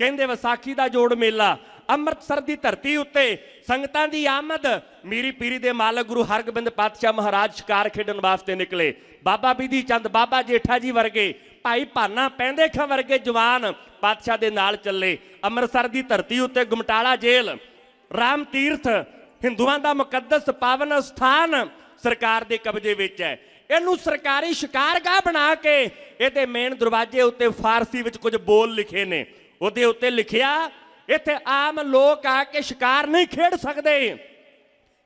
ਕਹਿੰਦੇ ਵਿਸਾਖੀ ਦਾ ਜੋੜ ਮੇਲਾ, ਅੰਮ੍ਰਿਤਸਰ ਦੀ ਧਰਤੀ ਉੱਤੇ ਸੰਗਤਾਂ ਦੀ ਆਮਦ, ਮੀਰੀ ਪੀਰੀ ਦੇ ਮਾਲਕ ਗੁਰੂ ਹਰਗੋਬਿੰਦ ਪਾਤਸ਼ਾਹ ਮਹਾਰਾਜ ਸ਼ਿਕਾਰ ਖੇਡਣ ਵਾਸਤੇ ਨਿਕਲੇ। ਬਾਬਾ ਬੀਦੀ ਚੰਦ, ਬਾਬਾ ਜੇਠਾ ਜੀ ਵਰਗੇ, ਭਾਈ ਭਾਨਾ ਪੈਂਦੇ ਖਾਂ ਵਰਗੇ ਜਵਾਨ ਪਾਤਸ਼ਾਹ ਦੇ ਨਾਲ ਚੱਲੇ। ਅੰਮ੍ਰਿਤਸਰ ਦੀ ਧਰਤੀ ਉੱਤੇ ਗੁਮਟਾਲਾ ਜੇਲ੍ਹ, ਰਾਮ ਤੀਰਥ, ਹਿੰਦੂਆਂ ਦਾ ਮੁਕੱਦਸ ਪਾਵਨ ਸਥਾਨ ਸਰਕਾਰ ਦੇ ਕਬਜ਼ੇ ਵਿੱਚ ਹੈ। ਇਹਨੂੰ ਸਰਕਾਰੀ ਸ਼ਿਕਾਰਗਾਹ ਬਣਾ ਕੇ ਇਹਦੇ ਮੇਨ ਦਰਵਾਜ਼ੇ ਉੱਤੇ ਫਾਰਸੀ ਵਿੱਚ ਕੁਝ ਬੋਲ ਲਿਖੇ ਨੇ। ਉਹਦੇ ਉੱਤੇ ਲਿਖਿਆ, ਇੱਥੇ ਆਮ ਲੋਕ ਆ ਕੇ ਸ਼ਿਕਾਰ ਨਹੀਂ ਖੇਡ ਸਕਦੇ।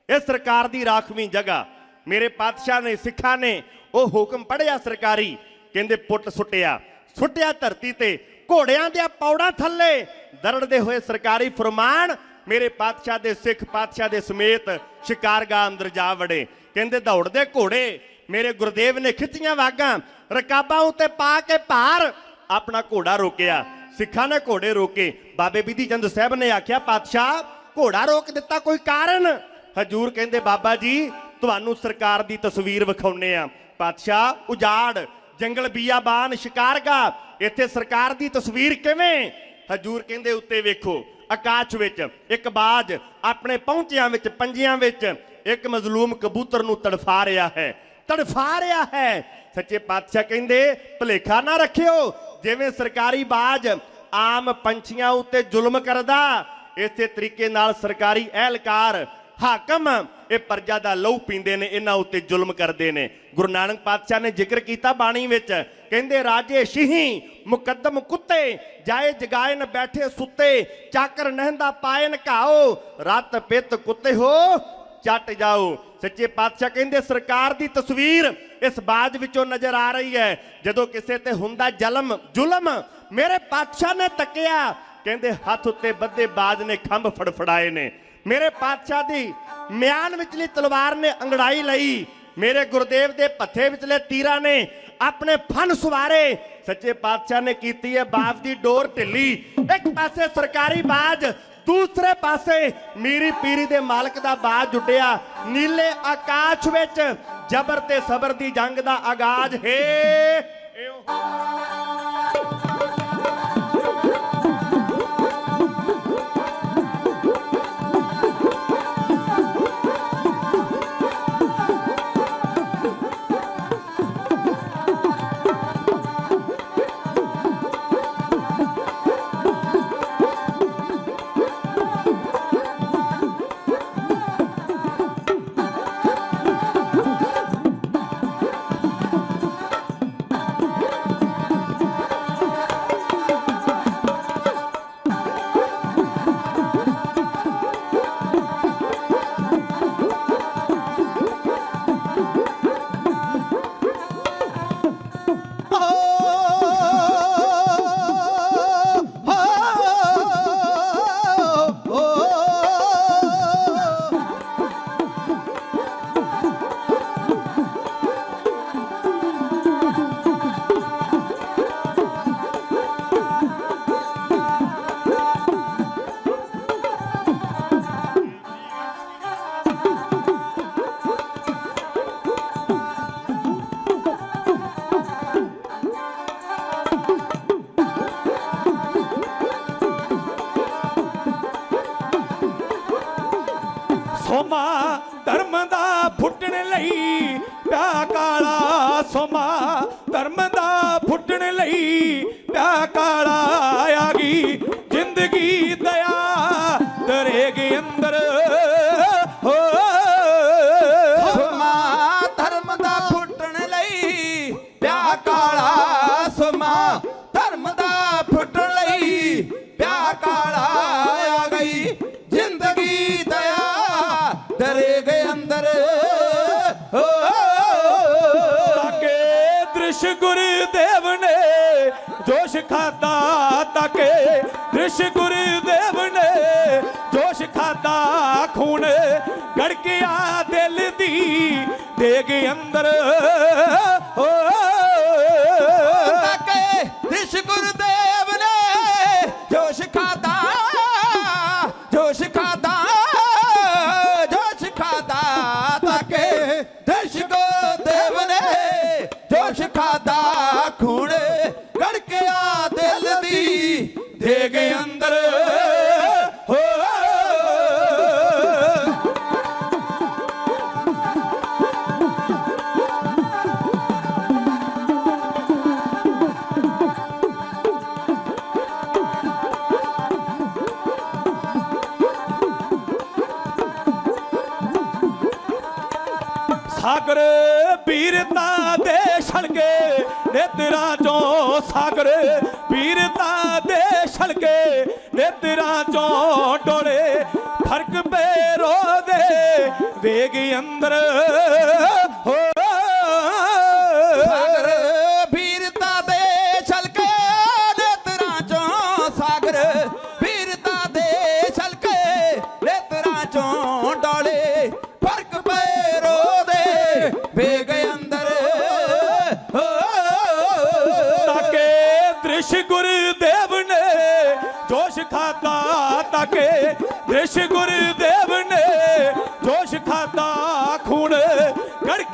ਇਹ ਸਰਕਾਰ ਦੀ ਰਾਖਵੀਂ ਜਗ੍ਹਾ। ਮੇਰੇ ਪਾਤਸ਼ਾਹ ਨੇ, ਸਿੱਖਾਂ ਨੇ ਉਹ ਹੁਕਮ ਪੜਿਆ ਸਰਕਾਰੀ, ਕਹਿੰਦੇ ਪੁੱਟ ਸੁੱਟਿਆ। ਸੁੱਟਿਆ ਧਰਤੀ ਤੇ, ਘੋੜਿਆਂ ਦੇ ਪੌੜਾਂ ਥੱਲੇ ਦਰੜਦੇ ਹੋਏ ਸਰਕਾਰੀ ਫਰਮਾਨ, ਮੇਰੇ ਪਾਤਸ਼ਾਹ ਦੇ ਸਿੱਖ ਪਾਤਸ਼ਾਹ ਦੇ ਸਮੇਤ ਸ਼ਿਕਾਰਗਾ ਅੰਦਰ ਜਾ ਵੜੇ। ਕਹਿੰਦੇ ਦੌੜਦੇ ਘੋੜੇ, ਮੇਰੇ ਗੁਰਦੇਵ ਨੇ ਖਿੱਚੀਆਂ ਵਾਗਾਂ, ਰਕਾਬਾਂ ਉੱਤੇ ਪਾ ਕੇ ਭਾਰ, ਆਪਣਾ ਘੋੜਾ ਰੋਕਿਆ। ਸਿੱਖਾਂ ਨੇ ਘੋੜੇ ਰੋਕੇ। ਬਾਬੇ ਬਿਧੀ ਚੰਦ ਸਾਹਿਬ ਨੇ ਆਖਿਆ, ਪਾਤਸ਼ਾਹ, ਘੋੜਾ ਰੋਕ ਦਿੱਤਾ ਕੋਈ ਕਾਰਨ? ਹਜੂਰ ਕਹਿੰਦੇ, ਬਾਬਾ ਜੀ, ਤੁਹਾਨੂੰ ਸਰਕਾਰ ਦੀ ਤਸਵੀਰ ਵਿਖਾਉਨੇ ਆ। ਪਾਤਸ਼ਾਹ, ਉਜਾੜ, ਜੰਗਲ ਬੀਆਬਾਨ ਸ਼ਿਕਾਰਗਾ, ਇੱਥੇ ਸਰਕਾਰ ਦੀ ਤਸਵੀਰ ਕਿਵੇਂ? ਹਜੂਰ ਕਹਿੰਦੇ, ਉੱਤੇ ਵੇਖੋ, ਆਕਾਸ਼ ਵਿੱਚ ਇੱਕ ਬਾਜ ਆਪਣੇ ਪਹੁੰਚਿਆਂ ਵਿੱਚ, ਪੰਜਿਆਂ ਵਿੱਚ ਇੱਕ ਮਜ਼ਲੂਮ ਕਬੂਤਰ ਨੂੰ ਤੜਫਾ ਰਿਹਾ ਹੈ। ਤੜਫਾ ਰਿਹਾ ਹੈ। ਸੱਚੇ ਪਾਤਸ਼ਾਹ ਕਹਿੰਦੇ, ਭਲੇਖਾ ਨਾ ਰੱਖਿਓ ਜਿਵੇਂ ਸਰਕਾਰੀ ਬਾਜ ਆਮ ਪੰਛੀਆਂ ਉੱਤੇ ਜ਼ੁਲਮ ਕਰਦਾ, ਇਸੇ ਤਰੀਕੇ ਨਾਲ ਸਰਕਾਰੀ ਅਹਿਲਕਾਰ ਹਾਕਮ ਇਹ ਪ੍ਰਜਾ ਦਾ ਲਹੂ ਪੀਂਦੇ ਨੇ, ਇਹਨਾਂ ਉੱਤੇ ਜ਼ੁਲਮ ਕਰਦੇ ਨੇ। ਗੁਰੂ ਨਾਨਕ ਪਾਤਸ਼ਾਹ ਨੇ ਜ਼ਿਕਰ ਕੀਤਾ ਬਾਣੀ ਵਿੱਚ, ਕਹਿੰਦੇ, ਰਾਜੇ ਸ਼ੀਹੀ, ਮੁਕੱਦਮ ਕੁੱਤੇ, ਜਾਏ ਜਗਾਇਨ ਬੈਠੇ ਸੁੱਤੇ, ਚਾਕਰ ਨਹਿੰਦਾ ਪਾਇਨ ਘਾਓ, ਰਤ ਪਿੱਤ ਕੁੱਤੇ ਹੋ, ਚੱਟ ਜਾਓ। ਸੱਚੇ ਪਾਤਸ਼ਾਹ ਕਹਿੰਦੇ, ਸਰਕਾਰ ਦੀ ਤਸਵੀਰ ਇਸ ਬਾਜ ਵਿੱਚੋਂ ਨਜ਼ਰ ਆ ਰਹੀ ਹੈ। ਜਦੋਂ ਕਿਸੇ ਤੇ ਹੁੰਦਾ ਜ਼ਲਮ, ਜ਼ੁਲਮ, ਮੇਰੇ ਪਾਤਸ਼ਾਹ ਨੇ ਤੱਕਿਆ। ਕਹਿੰਦੇ, ਹੱਥ ਉੱਤੇ ਬੱਧੇ ਬਾਜ ਨੇ, ਖੰਭ ਫੜਫੜਾਏ ਨੇ। ਮੇਰੇ ਪਾਤਸ਼ਾਹ ਦੀ ਮਿਆਨ ਵਿਚਲੀ ਤਲਵਾਰ ਨੇ ਅੰਗੜਾਈ ਲਈ। ਮੇਰੇ ਗੁਰਦੇਵ ਦੇ ਪੱਥੇ ਵਿਚਲੇ ਤੀਰਾਂ ਨੇ ਆਪਣੇ ਫਨ ਸੁਵਾਰੇ। ਸੱਚੇ ਪਾਤਸ਼ਾਹ ਨੇ ਕੀਤੀ ਹੈ ਬਾਪ ਦੀ ਡੋਰ ਢਿੱਲੀ। ਇੱਕ ਪਾਸੇ ਸਰਕਾਰੀ ਬਾਜ, ਦੂਸਰੇ ਪਾਸੇ ਮੀਰੀ ਪੀਰੀ ਦੇ ਮਾਲਕ ਦਾ ਬਾਜ ਜੁਟਿਆ ਨੀਲੇ ਆਕਾਸ਼ ਵਿੱਚ ਜਬਰ ਤੇ ਸਬਰ ਦੀ ਜੰਗ ਦਾ ਆਗਾਜ਼ ਹੈ। ਧਰਮ ਦਾ ਫੁੱਟਣ ਲਈ ਪਿਆ ਕਾਲਾ ਆ ਗਈ। ਜ਼ਿੰਦਗੀ ਦਇਆ ਦਰੇਗ ਅੰਦਰ। ਹੋ, ਸੁਮਾ ਧਰਮ ਦਾ ਫੁੱਟਣ ਲਈ ਪਿਆ ਕਾਲਾ, ਸੁਮਾ ਧਰਮ ਦਾ ਫੁੱਟਣ ਲਈ ਪਿਆ ਕਾਲਾ ਆ ਗਈ। ਜ਼ਿੰਦਗੀ ਦਇਆ ਦਰੇਗ ਅੰਦਰ। ਹੋ ਦ੍ਰਿਸ਼ ਗੁਰਦੇਵ ਨੇ, ਜੋਸ਼ ਖਾਦਾ ਤਾਕੇ ਦ੍ਰਿਸ਼ ਗੁਰਦੇਵ ਨੇ, ਜੋਸ਼ ਖਾਦਾ ਖੂਨ ਗੜਕਿਆ ਦਿਲ ਦੀ, ਦੇਗ ਅੰਦਰ ਸਾਗਰ ਵੀਰਤਾ ਦੇ ਛਲਕੇ ਨੇਤਰਾਂ ਚੋਂ ਸਾਗਰ ਵੀਰਤਾ ਦੇ ਛਲਕੇ ਨੇਤਰਾਂ ਚੋਂ ਡੋਲੇ ਫ਼ਰਕ ਪੈ ਰੋਦੇ, ਵੇਗ ਅੰਦਰ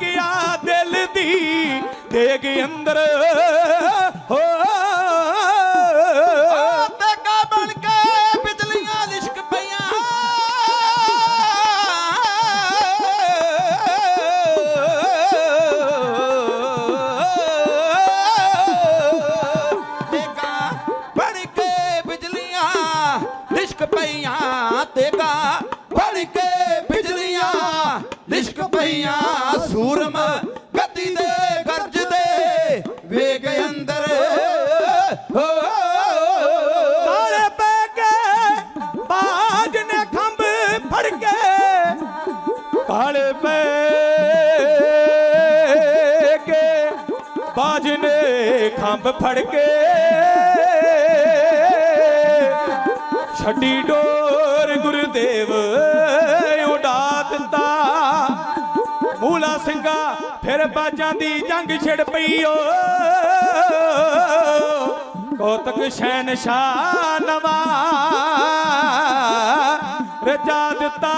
ਗੜਕਿਆ ਦਿਲ ਦੀ? ਦੇਗ ਅੰਦਰ। ਹੋ। ਤੇ ਬਣ ਕੇ ਬਿਜਲੀਆਂ ਲਿਸ਼ਕ ਪਈਆਂ। ਤੇ ਬਣ ਕੇ ਬਿਜਲੀਆਂ ਲਿਸ਼ਕ ਪਈਆਂ। ਤੇ ਕਾ ਬਣ ਕੇ ਬਿਜਲੀਆਂ ਲਿਸ਼ਕ ਪਈਆਂ, ਸੂਰਮ ਗਤੀ ਦੇ ਗਰਜਦੇ ਵੇਗ ਅੰਦਰ। ਹੋ ਪੈ ਕੇ ਬਾਜ ਨੇ ਖੰਭ ਫੜ ਕੇ ਕਾਲੇ ਪੈ ਕੇ ਬਾਜ ਨੇ ਖੰਭ ਫੜ ਕੇ ਛੱਡੀ ਡੋਰ ਗੁਰਦੇਵ। ਮੂਲਾ ਸਿੰਘਾ ਫਿਰ ਬਾਜਾਂ ਦੀ ਜੰਗ ਛਿੜ ਪਈ ਓ। ਕੋਤਕ ਸ਼ਹਿਨਸ਼ਾਹ ਨਵਾ ਰਜਾ ਦਿੱਤਾ।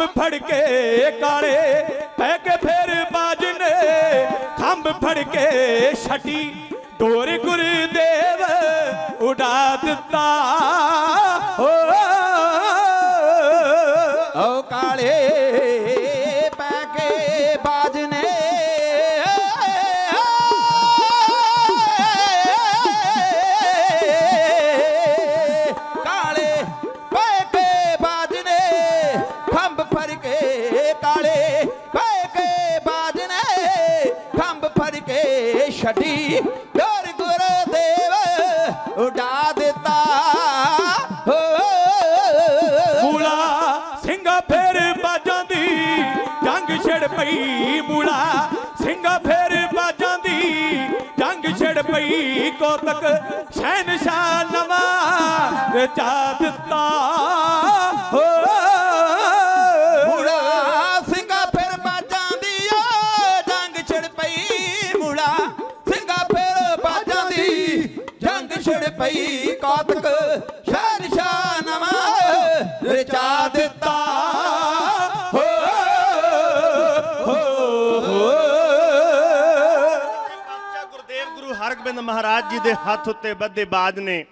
ਖੰਭ ਫੜ ਕੇ ਕਾਲੇ ਪੈ ਕੇ ਫਿਰ ਬਾਜ ਨੇ ਖੰਭ ਫੜ ਕੇ ਛਟੀ ਡੋਰ ਗੁਰਦੇਵ ਪਈ ਕੋਤਕ ਸ਼ਹਿਨਸ਼ਾਹ ਨਵਾਂ ਰਚਾ ਦਿੱਤਾ। ਹੋ। ਮੁੜਾ ਸਿੰਘਾ ਫਿਰ ਬਾਜਾਂ ਦੀ ਓ ਜੰਗ ਛਿੜ ਪਈ। ਮੁੜਾ ਸਿੰਘਾ ਫਿਰ ਬਾਜਾਂ ਦੀ ਜੰਗ ਛਿੜ ਪਈ। ਕਾਤਕ ਮਹਾਰਾਜ ਜੀ ਦੇ ਹੱਥ ਉੱਤੇ ਬੱਧੇ ਬਾਜ ਨੇ।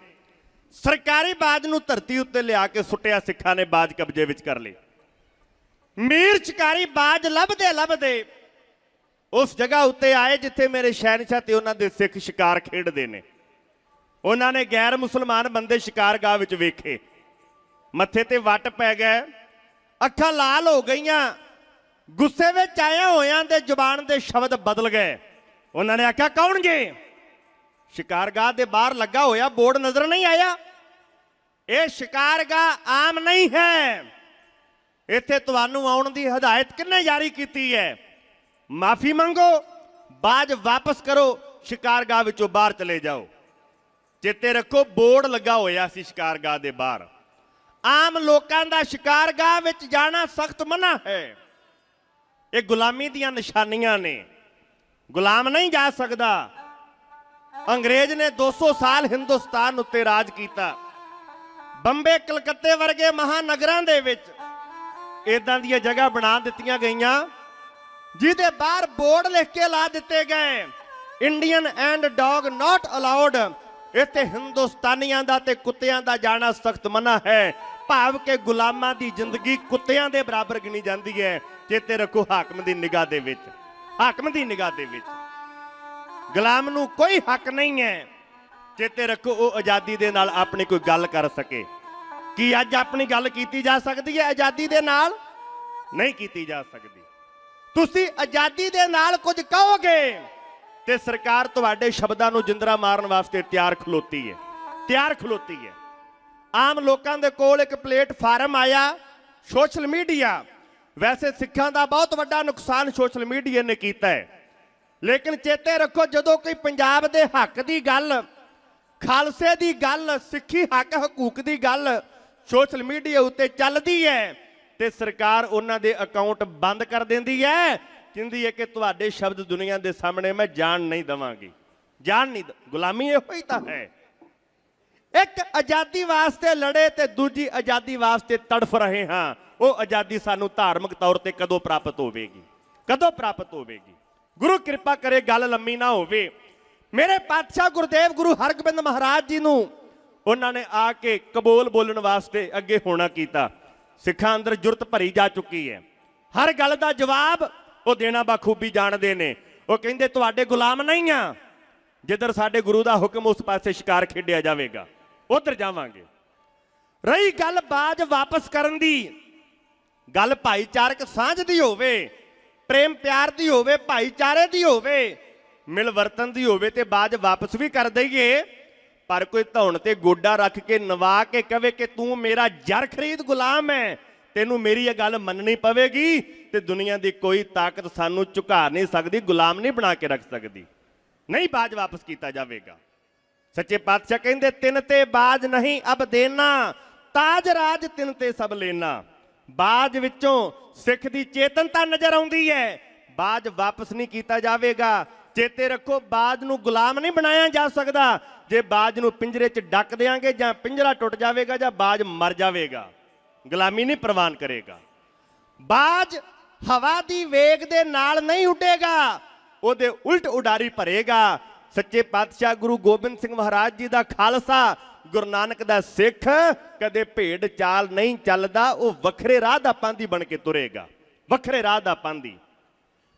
ਸਰਕਾਰੀ ਬਾਜ ਨੂੰ ਧਰਤੀ ਉੱਤੇ ਲਿਆ ਕੇ ਸੁੱਟਿਆ ਸਿੱਖਾਂ ਨੇ ਬਾਜ ਕਬਜ਼ੇ ਵਿੱਚ ਕਰ ਲਈ ਮੀਰ ਚਕਾਰੀ ਬਾਜ ਲੱਭਦੇ ਲੱਭਦੇ ਉਸ ਜਗ੍ਹਾ ਉੱਤੇ ਆਏ ਜਿੱਥੇ ਮੇਰੇ ਸ਼ਹਿਨशाह ਤੇ ਉਹਨਾਂ ਦੇ ਸਿੱਖ ਸ਼ਿਕਾਰ ਖੇਡਦੇ ਨੇ। ਉਹਨਾਂ ਨੇ ਗੈਰ ਮੁਸਲਮਾਨ ਬੰਦੇ ਸ਼ਿਕਾਰਗਾਹ ਵਿੱਚ ਵੇਖੇ। ਮੱਥੇ ਤੇ ਵੱਟ ਪੈ ਗਏ ਅੱਖਾਂ ਲਾਲ ਹੋ ਗਈਆਂ। ਗੁੱਸੇ ਵਿੱਚ ਆਇਆ ਹੋਇਆਂ ਦੇ ਜ਼ੁਬਾਨ ਦੇ ਸ਼ਬਦ ਬਦਲ ਗਏ। ਉਹਨਾਂ ਨੇ ਆਖਿਆ ਕੌਣ ਜੇ ਸ਼ਿਕਾਰਗਾਹ ਦੇ ਬਾਹਰ ਲੱਗਾ ਹੋਇਆ ਬੋਰਡ ਨਜ਼ਰ ਨਹੀਂ ਆਇਆ। ਇਹ ਸ਼ਿਕਾਰਗਾਹ ਆਮ ਨਹੀਂ ਹੈ। ਇੱਥੇ ਤੁਹਾਨੂੰ ਆਉਣ ਦੀ ਹਦਾਇਤ ਕਿੰਨੇ ਜਾਰੀ ਕੀਤੀ ਹੈ? ਮਾਫੀ ਮੰਗੋ ਬਾਜ ਵਾਪਸ ਕਰੋ, ਸ਼ਿਕਾਰਗਾਹ ਵਿੱਚੋਂ ਬਾਹਰ ਚਲੇ ਜਾਓ। ਚੇਤੇ ਰੱਖੋ, ਬੋਰਡ ਲੱਗਾ ਹੋਇਆ ਸੀ ਸ਼ਿਕਾਰਗਾਹ ਦੇ ਬਾਹਰ। ਆਮ ਲੋਕਾਂ ਦਾ ਸ਼ਿਕਾਰਗਾਹ ਵਿੱਚ ਜਾਣਾ ਸਖਤ ਮਨਾ ਹੈ। ਇਹ ਗੁਲਾਮੀ ਦੀਆਂ ਨਿਸ਼ਾਨੀਆਂ ਨੇ। ਗੁਲਾਮ ਨਹੀਂ ਜਾ ਸਕਦਾ। ਅੰਗਰੇਜ਼ ਨੇ 200 ਸਾਲ ਹਿੰਦੁਸਤਾਨ ਉੱਤੇ ਰਾਜ ਕੀਤਾ। ਬੰਬੇ, ਕਲਕੱਤੇ ਵਰਗੇ ਮਹਾਨਗਰਾਂ ਦੇ ਵਿੱਚ ਇਦਾਂ ਦੀਆਂ ਜਗ੍ਹਾ ਬਣਾ ਦਿੱਤੀਆਂ ਗਈਆਂ, ਜਿਹਦੇ ਬਾਹਰ ਬੋਰਡ ਲਿਖ ਕੇ ਲਾ ਦਿੱਤੇ ਗਏ। Indian and dog not allowed ਇੱਥੇ ਹਿੰਦੁਸਤਾਨੀਆਂ ਦਾ ਤੇ ਕੁੱਤਿਆਂ ਦਾ ਜਾਣਾ ਸਖਤ ਮਨਾ ਹੈ। ਭਾਵ ਕਿ ਗੁਲਾਮਾਂ ਦੀ ਜ਼ਿੰਦਗੀ ਕੁੱਤਿਆਂ ਦੇ ਬਰਾਬਰ ਗਿਣੀ ਜਾਂਦੀ ਹੈ। ਚੇਤੇ ਰੱਖੋ ਹਾਕਮ ਦੀ ਨਿਗਾਹ ਦੇ ਵਿੱਚ। ਹਾਕਮ ਦੀ ਨਿਗਾਹ ਦੇ ਵਿੱਚ। ਗੁਲਾਮ ਨੂੰ ਕੋਈ ਹੱਕ ਨਹੀਂ ਹੈ ਚੇਤੇ ਰੱਖੋ, ਉਹ ਆਜ਼ਾਦੀ ਦੇ ਨਾਲ ਆਪਣੀ ਕੋਈ ਗੱਲ ਕਰ ਸਕੇ। ਕੀ ਅੱਜ ਆਪਣੀ ਗੱਲ ਕੀਤੀ ਜਾ ਸਕਦੀ ਹੈ ਆਜ਼ਾਦੀ ਦੇ ਨਾਲ? ਨਹੀਂ ਕੀਤੀ ਜਾ ਸਕਦੀ। ਤੁਸੀਂ ਆਜ਼ਾਦੀ ਦੇ ਨਾਲ ਕੁਝ ਕਹੋਗੇ ਤੇ ਸਰਕਾਰ ਤੁਹਾਡੇ ਸ਼ਬਦਾਂ ਨੂੰ ਜਿੰਦਰਾ ਮਾਰਨ ਵਾਸਤੇ ਤਿਆਰ ਖਲੋਤੀ ਹੈ। ਤਿਆਰ ਖਲੋਤੀ ਹੈ। ਆਮ ਲੋਕਾਂ ਦੇ ਕੋਲ ਇੱਕ ਪਲੇਟਫਾਰਮ ਆਇਆ, ਸੋਸ਼ਲ ਮੀਡੀਆ। ਵੈਸੇ ਸਿੱਖਾਂ ਦਾ ਬਹੁਤ ਵੱਡਾ ਨੁਕਸਾਨ ਸੋਸ਼ਲ ਮੀਡੀਆ ਨੇ ਕੀਤਾ ਹੈ। ਲੇਕਿਨ ਚੇਤੇ ਰੱਖੋ, ਜਦੋਂ ਕੋਈ ਪੰਜਾਬ ਦੇ ਹੱਕ ਦੀ ਗੱਲ, ਖਾਲਸੇ ਦੀ ਗੱਲ, ਸਿੱਖੀ ਹੱਕ, ਹਕੂਕ ਦੀ ਗੱਲ ਸੋਸ਼ਲ ਮੀਡੀਆ ਉੱਤੇ ਚੱਲਦੀ ਹੈ, ਤੇ ਸਰਕਾਰ ਉਹਨਾਂ ਦੇ ਅਕਾਊਂਟ ਬੰਦ ਕਰ ਦਿੰਦੀ ਹੈ, ਕਹਿੰਦੀ ਹੈ ਕਿ ਤੁਹਾਡੇ ਸ਼ਬਦ ਦੁਨੀਆ ਦੇ ਸਾਹਮਣੇ ਮੈਂ ਜਾਣ ਨਹੀਂ ਦਵਾਂਗੀ। ਜਾਣ ਨਹੀਂ ਗੁਲਾਮੀ ਇਹੋ ਹੀ ਤਾਂ ਹੈ। ਇੱਕ ਆਜ਼ਾਦੀ ਵਾਸਤੇ ਲੜੇ ਤੇ ਦੂਜੀ ਆਜ਼ਾਦੀ ਵਾਸਤੇ ਤੜਫ ਰਹੇ ਹਾਂ, ਉਹ ਆਜ਼ਾਦੀ ਸਾਨੂੰ ਧਾਰਮਿਕ ਤੌਰ ਤੇ ਕਦੋਂ ਪ੍ਰਾਪਤ ਹੋਵੇਗੀ? ਕਦੋਂ ਪ੍ਰਾਪਤ ਹੋਵੇਗੀ? ਗੁਰੂ ਕਿਰਪਾ ਕਰੇ ਗੱਲ ਲੰਮੀ ਨਾ ਹੋਵੇ। ਮੇਰੇ ਪਾਤਸ਼ਾਹ ਗੁਰਦੇਵ ਗੁਰੂ ਹਰਗੋਬਿੰਦ ਮਹਾਰਾਜ ਜੀ ਨੂੰ ਉਹਨਾਂ ਨੇ ਆ ਕੇ ਕਬੂਲ ਬੋਲਣ ਵਾਸਤੇ ਅੱਗੇ ਹੋਣਾ ਕੀਤਾ। ਸਿੱਖਾਂ ਅੰਦਰ ਜੁਰਤ ਭਰੀ ਜਾ ਚੁੱਕੀ ਹੈ। ਹਰ ਗੱਲ ਦਾ ਜਵਾਬ ਉਹ ਦੇਣਾ ਬਖੂਬੀ ਜਾਣਦੇ ਨੇ। ਉਹ ਕਹਿੰਦੇ, ਤੁਹਾਡੇ ਗੁਲਾਮ ਨਹੀਂ ਆ। ਜਿੱਧਰ ਸਾਡੇ ਗੁਰੂ ਦਾ ਹੁਕਮ ਉਸ ਪਾਸੇ ਸ਼ਿਕਾਰ ਖੇਡਿਆ ਜਾਵੇਗਾ, ਉਧਰ ਜਾਵਾਂਗੇ। ਰਹੀ ਗੱਲ ਬਾਜ ਵਾਪਸ ਕਰਨ ਦੀ, ਗੱਲ ਭਾਈਚਾਰਕ ਸਾਂਝ ਦੀ ਹੋਵੇ ਪ੍ਰੇਮ ਪਿਆਰ ਦੀ ਹੋਵੇ, ਭਾਈਚਾਰੇ ਦੀ ਹੋਵੇ, ਮਿਲ ਵਰਤਨ ਦੀ ਹੋਵੇ ਤੇ ਬਾਜ ਵਾਪਸ ਵੀ ਕਰ ਦਈਏ। ਪਰ ਕੋਈ ਧੌਣ ਤੇ ਗੋਡਾ ਰੱਖ ਕੇ ਨਵਾ ਕੇ ਕਵੇ ਕਿ ਤੂੰ ਮੇਰਾ ਜਰ ਖਰੀਦ ਗੁਲਾਮ ਹੈ ਤੈਨੂੰ ਮੇਰੀ ਇਹ ਗੱਲ ਮੰਨਣੀ ਪਵੇਗੀ ਤੇ ਦੁਨੀਆ ਦੀ ਕੋਈ ਤਾਕਤ ਸਾਨੂੰ ਝੁਕਾ ਨਹੀਂ ਸਕਦੀ, ਗੁਲਾਮ ਨਹੀਂ ਬਣਾ ਕੇ ਰੱਖ ਸਕਦੀ। ਨਹੀਂ ਬਾਜ ਵਾਪਸ ਕੀਤਾ ਜਾਵੇਗਾ। ਸੱਚੇ ਪਾਤਸ਼ਾਹ ਕਹਿੰਦੇ, ਤਿੰਨ ਤੇ ਬਾਜ ਨਹੀਂ ਅਬ ਦੇਣਾ, ਤਾਜ ਰਾਜ ਤਿੰਨ ਤੇ ਸਭ ਲੈਣਾ। ਬਾਜ ਵਿੱਚੋਂ ਸਿੱਖ ਦੀ ਚੇਤਨਤਾ ਨਜ਼ਰ ਆਉਂਦੀ ਹੈ। ਬਾਜ ਵਾਪਸ ਨਹੀਂ ਕੀਤਾ ਜਾਵੇਗਾ। ਚੇਤੇ ਰੱਖੋ, ਬਾਜ ਨੂੰ ਗੁਲਾਮ ਨਹੀਂ ਬਣਾਇਆ ਜਾ ਸਕਦਾ। ਜੇ ਬਾਜ ਨੂੰ ਪਿੰਜਰੇ 'ਚ ਡੱਕ ਦੇਾਂਗੇ ਜਾਂ ਪਿੰਜਰਾ ਟੁੱਟ ਜਾਵੇਗਾ ਜਾਂ ਬਾਜ ਮਰ ਜਾਵੇਗਾ, ਗੁਲਾਮੀ ਨਹੀਂ ਪ੍ਰਵਾਨ ਕਰੇਗਾ। ਬਾਜ ਹਵਾ ਦੀ ਵੇਗ ਦੇ ਨਾਲ ਨਹੀਂ ਉੱਡੇਗਾ, ਉਹਦੇ ਉਲਟ ਉਡਾਰੀ ਭਰੇਗਾ। ਸੱਚੇ ਪਾਤਸ਼ਾਹ ਗੁਰੂ ਗੋਬਿੰਦ ਸਿੰਘ ਮਹਾਰਾਜ ਜੀ ਦਾ ਖਾਲਸਾ ਗੁਰੂ ਨਾਨਕ ਦਾ ਸਿੱਖ ਕਦੇ ਭੇਡ ਚਾਲ ਨਹੀਂ ਚੱਲਦਾ, ਉਹ ਵੱਖਰੇ ਰਾਹ ਦਾ ਪਾਂਦੀ ਬਣ ਕੇ ਤੁਰੇਗਾ। ਵੱਖਰੇ ਰਾਹ ਦਾ ਪਾਂਦੀ।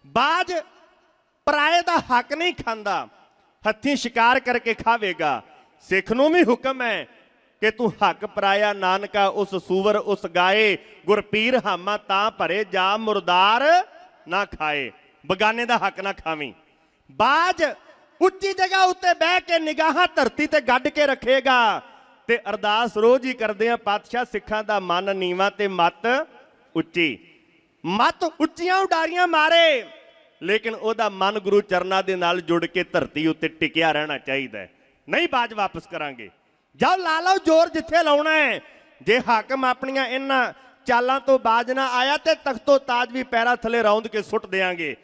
ਬਾਜ ਪਰਾਏ ਦਾ ਹੱਕ ਨਹੀਂ ਖਾਂਦਾ, ਹੱਥੀਂ ਸ਼ਿਕਾਰ ਕਰਕੇ ਖਾਵੇਗਾ। ਸਿੱਖ ਨੂੰ ਵੀ ਹੁਕਮ ਹੈ ਕਿ ਤੂੰ ਹੱਕ ਪਰਾਇਆ, ਨਾਨਕਾ ਉਸ ਸੂਵਰ ਉਸ ਗਾਏ। ਗੁਰਪੀਰ ਹਾਮਾ ਤਾਂ ਭਰੇ ਜਾ ਮੁਰਦਾਰ ਨਾ ਖਾਏ, ਬਗਾਨੇ ਦਾ ਹੱਕ ਨਾ ਖਾਵੀਂ। ਬਾਜ ਉੱਚੀ ਜਗ੍ਹਾ ਉੱਤੇ ਬਹਿ ਕੇ ਨਿਗਾਹਾਂ ਧਰਤੀ ਤੇ ਗੱਡ ਕੇ ਰੱਖੇਗਾ। ਤੇ ਅਰਦਾਸ ਰੋਜ਼ ਹੀ ਕਰਦੇ ਆ, ਪਾਤਸ਼ਾਹ ਸਿੱਖਾਂ ਦਾ ਮਨ, ਨੀਵਾ ਤੇ ਮਤ ਉੱਚੀ। ਮਤ ਉੱਚੀਆਂ ਉਡਾਰੀਆਂ ਮਾਰੇ, ਲੇਕਿਨ ਉਹਦਾ ਮਨ ਗੁਰੂ ਚਰਨਾਂ ਦੇ ਨਾਲ ਜੁੜ ਕੇ ਧਰਤੀ ਉੱਤੇ ਟਿਕਿਆ ਰਹਿਣਾ ਚਾਹੀਦਾ ਨਹੀਂ ਬਾਜ ਵਾਪਸ ਕਰਾਂਗੇ। ਜਾਓ, ਲਾ ਲਓ ਜ਼ੋਰ ਜਿੱਥੇ ਲਾਉਣਾ ਹੈ। ਜੇ ਹਾਕਮ ਆਪਣੀਆਂ ਇਹਨਾਂ ਚਾਲਾਂ ਤੋਂ ਬਾਜ ਨਾ ਆਇਆ ਤੇ ਤਖਤੋ ਤਾਜ ਵੀ ਪੈਰਾਂ ਥੱਲੇ ਰੌਂਦ ਕੇ ਸੁੱਟ ਦੇਾਂਗੇ